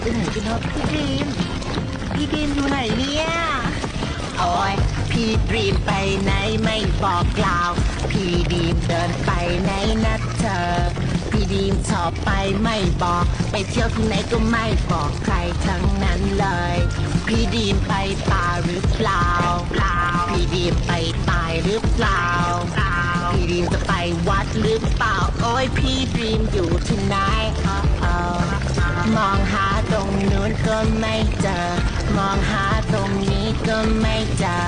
ไปไหนกันเนาะพี่ดีมพี่ดีมอยู่ไหนเนี่ยโอ้ยพี่ดีมไปไหนไม่บอกกล่าว พี่ดีมเดินไปไหนนะเธอ ดีมชอบไปไม่บอก ไปเที่ยวที่ไหนก็ไม่บอกใครทั้งนั้นเลย พี่ดีมไปป่าหรือเปล่าเปล่าพี่ดีมไปตายหรือเปล่าเปล่าพี่ดีมจะไปวัดหรือเปล่า โอ้ยพี่ดีมอยู่ที่ไหนอ้าวมองหาตรงนู้นก็ไม่เจอ มองหาตรงนี้ก็ไม่เจอ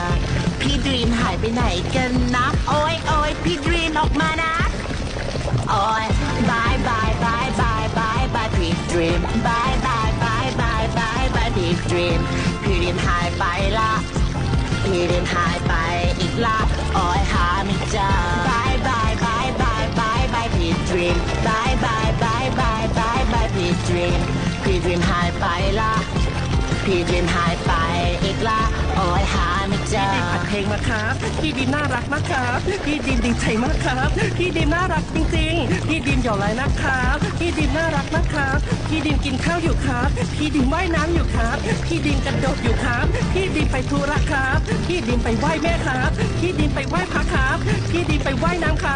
พี่ดีมหายไปไหนกันนะ โอ้ยโอ้ยพี่ดีมออกมานะ โอ้ย บายพี่ดีมบายบายบายบายบายบายพี่ดรีมพี่ดรีมหายไปละพี่ดรีมหายไปอีกละอ้ยหาไม่เจอบายบายบายบายบายบายพี่ดรีมบายบายบายบายบายบายพี่ดรีมพี่ดรีมหายไปละพี่ดรีมหายไปอีกละอ้ยหาไม่เจอพี่ดิมอัดเพลงมาครับพี่ดิมน่ารักมากครับพี่ดิมดีใจมากครับพี่ดิมน่ารักจริงๆพี่ดิมหยอกไรนะครับ พี่ดิมน่ารักมากครับ พี่ดิมกินข้าวอยู่ครับ พี่ดิมว่ายน้ำอยู่ครับ พี่ดิมกระโดดอยู่ครับ พี่ดิมไปธุระครับ พี่ดิมไปไหว้แม่ครับ พี่ดิมไปไหว้พระครับ พี่ดิมไปไหว้น้ำครับ